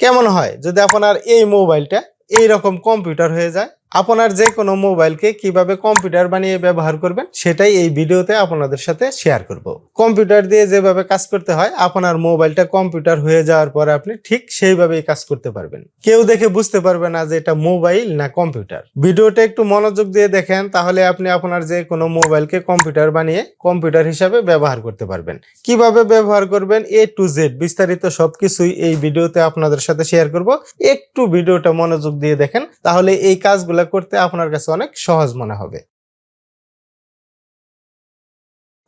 কেমন হয়? যদি আপনার এই মোবাইলটা এই রকম কম্পিউটার হয়ে যায় আপনার যে কোনো মোবাইলকে কীভাবে কম্পিউটার বানিয়ে ব্যবহার করবেন, সেটাই এই ভিডিওতে আপনাদের সাথে শেয়ার করব। কম্পিউটার দিয়ে যেভাবে কাজ করতে হয়, আপনার মোবাইলটা কম্পিউটার হয়ে যাওয়ার পরে আপনি ঠিক সেইভাবেই কাজ করতে পারবেন। কেউ দেখে বুঝতে পারবে না যে এটা মোবাইল না কম্পিউটার। ভিডিওটা একটু মনোযোগ দিয়ে দেখেন, তাহলে আপনি আপনার যে কোনো মোবাইলকে কম্পিউটার বানিয়ে কম্পিউটার হিসাবে ব্যবহার করতে পারবেন। কীভাবে ব্যবহার করবেন এ টু জেড বিস্তারিত সবকিছুই এই ভিডিওতে আপনাদের সাথে শেয়ার করব। একটু ভিডিওটা মনোযোগ দিয়ে দেখেন, তাহলে এই কাজগুলো করতে আপনার কাছে অনেক সহজ মনে হবে।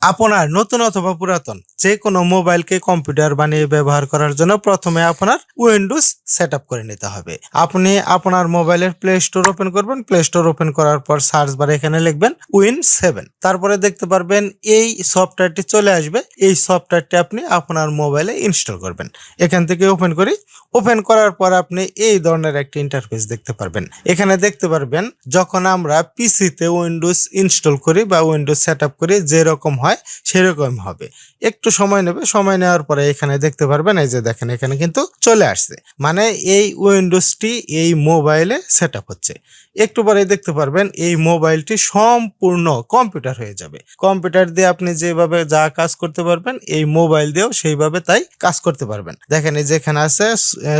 আপনার নতুন অথবা পুরাতন যে কোনো মোবাইলকে কম্পিউটার বানিয়ে ব্যবহার করার জন্য প্রথমে আপনার উইন্ডোজ সেট করে নিতে হবে। আপনি আপনার মোবাইলের প্লে স্টোর ওপেন করবেন। প্লে স্টোর ওপেন করার পর সার্চ বারে এখানে লিখবেন উইন সেভেন তারপরে দেখতে পারবেন এই সফটওয়্যারটি চলে আসবে। এই সফটওয়্যারটি আপনি আপনার মোবাইলে ইনস্টল করবেন। এখান থেকে ওপেন করি। ওপেন করার পর আপনি এই ধরনের একটি ইন্টারফেস দেখতে পারবেন। এখানে দেখতে পারবেন যখন আমরা পিসিতে উইন্ডোজ ইনস্টল করি বা উইন্ডোজ সেট করি, যেরকম হয় সেরকম হবে। একটু সময় নেবে, সময় নেওয়ার পরে এখানে দেখতে পারবেন, এই যে দেখেন, এখানে কিন্তু চলে আসছে। মানে এই উইন্ডোজটি এই মোবাইলে সেট হচ্ছে। একটু পরে দেখতে পারবেন, এই মোবাইলটি সম্পূর্ণ কম্পিউটার হয়ে যাবে। কম্পিউটার দিয়ে আপনি যেভাবে যা কাজ করতে পারবেন, এই মোবাইল দিয়েও সেইভাবে তাই কাজ করতে পারবেন। দেখেন, এই যেখানে আছে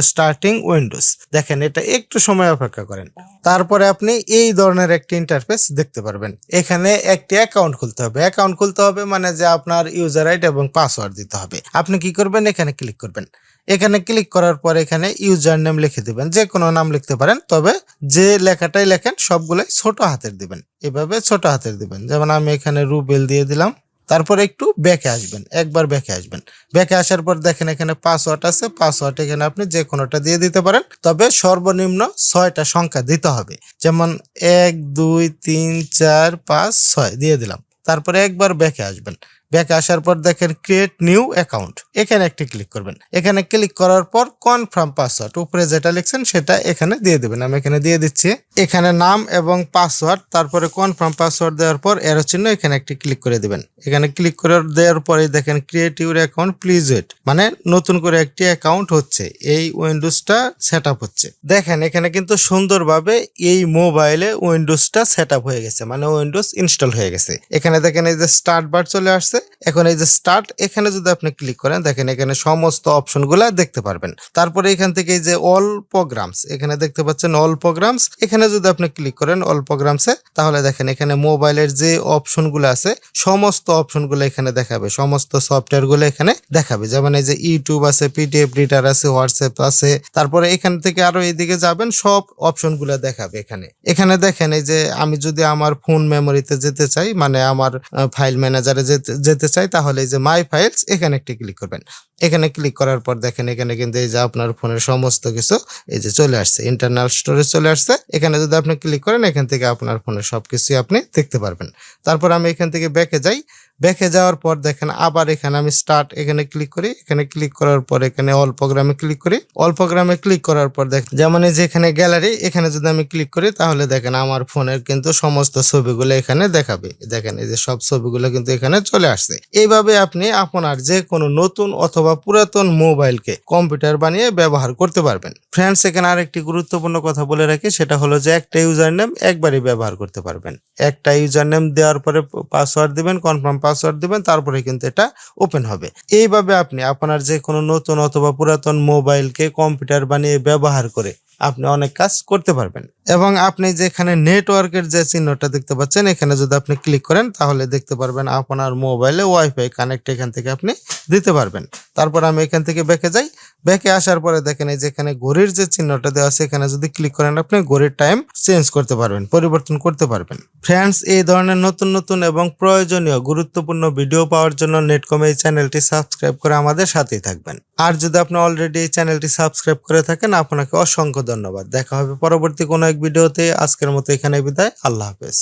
স্টার্টিং উইন্ডোজ দেখেন, এটা একটু সময় অপেক্ষা করেন। তারপরে আপনি এই ধরনের একটি ইন্টারফেস দেখতে পারবেন। এখানে একটি অ্যাকাউন্ট খুলতে হবে। অ্যাকাউন্ট খুলতে হবে মানে যে আপনার ইউজার আইডি এবং পাসওয়ার্ড দিতে হবে। আপনি কি করবেন? এখানে ক্লিক করবেন। এখানে ক্লিক করার পর এখানে ইউজার নেম লিখে দিবেন। যে কোনো নাম লিখতে পারেন, তবে যে লেখাটাই লেখেন, সবগুলোই ছোট হাতের দিবেন। এভাবে ছোট হাতের দিবেন। যেমন আমি এখানে রুবেল দিয়ে দিলাম। তারপর একটু ব্যাকে আসবেন। একবার ব্যাকে আসবেন। ব্যাকে আসার পর দেখেন এখানে পাসওয়ার্ড আছে। পাসওয়ার্ড এখানে আপনি যে কোনোটা দিয়ে দিতে পারেন। তবে সর্বনিম্ন ছয়টা সংখ্যা দিতে হবে। যেমন এক, দুই, তিন, চার, পাঁচ, ছয় দিয়ে দিলাম। তারপরে একবার ব্যাকে আসবেন। ব্যাকে আসার পর দেখেন ক্রিয়েট নিউ অ্যাকাউন্ট এখানে একটি ক্লিক করবেন। এখানে ক্লিক করার পর কনফার্ম পাসওয়ার্ড উপরে যেটা লিখছেন সেটা এখানে দিয়ে দেবেন। আমি এখানে দিয়ে দিচ্ছি। এখানে নাম এবং পাসওয়ার্ড তারপরে কনফার্ম পাসওয়ার্ড দেওয়ার পর এরো চিহ্ন এখানে একটি ক্লিক করে দিবেন। এখানে ক্লিক করে দেওয়ার পরে দেখেন create your account please wait মানে নতুন করে একটি অ্যাকাউন্ট হচ্ছে, এই উইন্ডোজটা সেট হচ্ছে। দেখেন, এখানে কিন্তু সুন্দরভাবে এই মোবাইলে উইন্ডোজটা সেট হয়ে গেছে মানে উইন্ডোজ ইনস্টল হয়ে গেছে। এখানে দেখেন এই যে স্টার্ট বার চলে আসছে। এখন এই যে স্টার্ট এখানে যদি আপনি ক্লিক করেন, দেখেন এখানে সমস্ত অপশনগুলো দেখতে পারবেন। তারপরে এখান থেকে এই যে অল প্রোগ্রামস এখানে দেখতে পাচ্ছেন অল প্রোগ্রামস এখানে যদি আপনি ক্লিক করেন অল প্রোগ্রামসে তাহলে দেখেন এখানে মোবাইলের যে অপশনগুলো আছে, সমস্ত অপশনগুলো এখানে দেখাবে। সমস্ত সফটওয়্যারগুলো এখানে দেখাবে। যেমন এই যে ইউটিউব আছে পিডিএফ রিডার আছে হোয়াটসঅ্যাপ আছে, তারপরে এখান থেকে আরও এইদিকে যাবেন, সব অপশনগুলো দেখাবে এখানে। এখানে দেখেন এই যে আমি যদি আমার ফোন মেমোরিতে যেতে চাই মানে আমার ফাইল ম্যানেজারে যেতে চাই, তাহলে এই যে মাই ফাইলস এখানে একটি ক্লিক করবেন। এখানে ক্লিক করার পর দেখেন এখানে কিন্তু এই যে আপনার ফোনের সমস্ত কিছু এই যে চলে আসছে। ইন্টারনাল স্টোরেজ চলে আসছে। এখানে যদি আপনি ক্লিক করেন, এখান থেকে আপনার ফোনের সবকিছুই আপনি দেখতে পারবেন। তারপর আমি এখান থেকে ব্যাকে যাই। ব্যাকে যাওয়ার পর দেখেন আবার এখানে আমি স্টার্ট এখানে ক্লিক করি। এখানে ক্লিক করার পর এখানে অল প্রোগ্রামে ক্লিক করি। অল প্রোগ্রামে ক্লিক করার পর দেখ, যেমন এই যে এখানে গ্যালারি এখানে যদি আমি ক্লিক করি, তাহলে দেখেন আমার ফোনের কিন্তু সমস্ত ছবিগুলো এখানে দেখাবে। দেখেন এই যে সব ছবিগুলো কিন্তু এখানে চলে আসছে। এইভাবে আপনি আপনার যে কোনো নতুন অথবা পুরাতন মোবাইলকে কম্পিউটার বানিয়ে ব্যবহার করতে পারবেন। ফ্রেন্ডস এখানে আরেকটি গুরুত্বপূর্ণ কথা বলে রাখি, সেটা হলো যে একটা ইউজার নেম একবারই ব্যবহার করতে পারবেন। একটা ইউজার নেম দেওয়ার পরে পাসওয়ার্ড দিবেন কনফার্ম পাসওয়ার্ড দিবেন, তারপরে কিন্তু এটা ওপেন হবে। এইভাবে আপনি আপনার যে কোনো নতুন অথবা পুরাতন মোবাইলকে কম্পিউটার বানিয়ে ব্যবহার করে আপনি অনেক কাজ করতে পারবেন। এবং আপনি যেখানে নেটওয়ার্কের যে চিহ্নটা দেখতে পাচ্ছেন, এখানে যদি আপনি ক্লিক করেন, তাহলে দেখতে পারবেন আপনার মোবাইলে ওয়াইফাই কানেক্ট এখান থেকে আপনি দিতে পারবেন। তারপর আমি এখান থেকে ব্যাকে যাই। ব্যাকে আসার পরে দেখেন এই যেখানে ঘড়ির যে চিহ্নটা দেওয়া আছে, এখানে যদি ক্লিক করেন, আপনি ঘড়ির টাইম চেঞ্জ করতে পারবেন, পরিবর্তন করতে পারবেন। ফ্রেন্ডস এই ধরনের নতুন নতুন এবং প্রয়োজনীয় গুরুত্বপূর্ণ ভিডিও পাওয়ার জন্য নেটকম এই চ্যানেলটি সাবস্ক্রাইব করে আমাদের সাথেই থাকবেন। আর যদি আপনি অলরেডি এই চ্যানেলটি সাবস্ক্রাইব করে থাকেন, আপনাকে অসংখ্য ধন্যবাদ। দেখা হবে পরবর্তী কোনো এক ভিডিওতে আজকের মতো এখানে বিদায়। আল্লাহ হাফেজ।